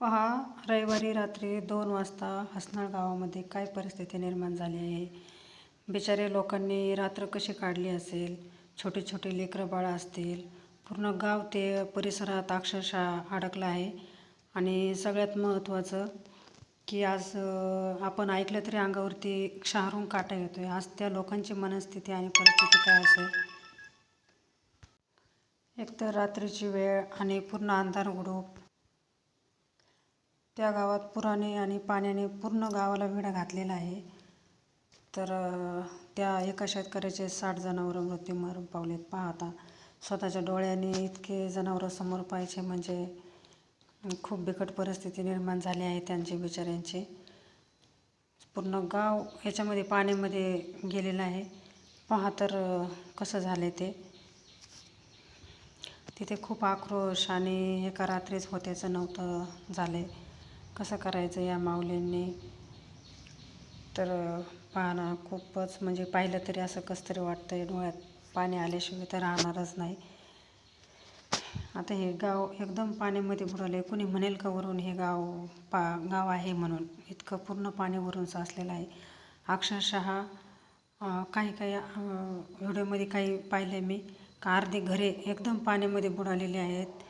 पहा रविवारी रात्री दोन वाजता हसनाळ गावामध्ये काय परिस्थिती निर्माण झाली आहे? बिचारे लोकांनी रात्र कशी काढली असेल? छोटे छोटे लेकरं बाळं असतील? पूर्ण गाव ते परिसरात अक्षरशः अडकलं आहे. आणि सगळ्यात महत्त्वाचं की आज आपण ऐकलं तरी अंगावरती क्षारून काटा येतो आहे आज त्या लोकांची मनस्थिती आणि परिस्थिती काय असेल? एकतर रात्रीची वेळ आणि पूर्ण अंधार उडूप त्या गावात पुराने आणि पाण्याने पूर्ण गावाला वेढा घातलेला आहे. तर त्या एका शेतकऱ्याचे साठ जनावरं मृत्यू पावलेत. पाहता स्वतःच्या डोळ्याने इतके जनावरं समोर पाहायचे म्हणजे खूप बिकट परिस्थिती निर्माण झाली आहे त्यांची बिचाऱ्यांची. पूर्ण गाव ह्याच्यामध्ये पाण्यामध्ये गेलेलं आहे. पहा तर कसं झालं ते. तिथे खूप आक्रोश आणि एका रात्रीच होत्याचं नव्हतं झालं आहे कसं करायचं या माऊलींनी? तर पाहणं खूपच म्हणजे पाहिलं तरी असं कसं तरी वाटतं आहे डोळ्यात पाणी आल्याशिवाय तर राहणारच नाही. आता हे गाव एकदम पाण्यामध्ये बुडालं आहे कुणी म्हणेल का वरून हे गाव पा गाव आहे म्हणून? इतकं पूर्ण पाणी वरून साचलेलं आहे. अक्षरशः काही काही व्हिडिओमध्ये काही पाहिलं मी. का अर्धे घरे एकदम पाण्यामध्ये बुडालेले आहेत.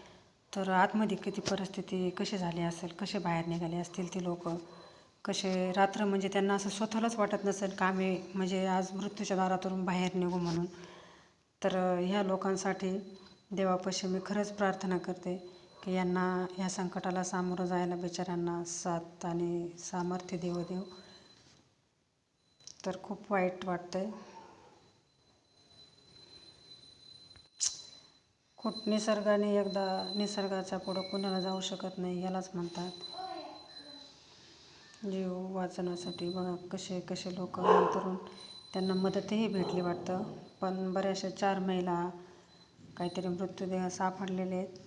तर आतमध्ये किती परिस्थिती कशी झाली असेल कसे बाहेर निघाले असतील ते लोक? कसे रात्र म्हणजे त्यांना असं स्वतःलाच वाटत नसेल का आम्ही म्हणजे आज मृत्यूच्या दारातून बाहेर निघू म्हणून? तर ह्या लोकांसाठी देवापाशी मी खरंच प्रार्थना करते की यांना ह्या संकटाला सामोरं जायला बिचाऱ्यांना साथ आणि सामर्थ्य देव देव तर खूप वाईट वाटतंय. खूप निसर्गाने एकदा निसर्गाच्या पुढं कुणाला जाऊ शकत नाही यालाच म्हणतात. जीव वाचण्यासाठी बघा कसे कसे लोक अंतरून त्यांना मदतही भेटली वाटतं. पण बऱ्याचशा चार महिला काहीतरी मृत्यूदेह सापडलेले आहेत.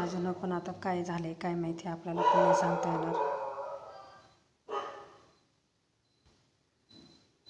अजून पण आता काय झाले काय माहिती आपल्याला कोणी सांगता येणार.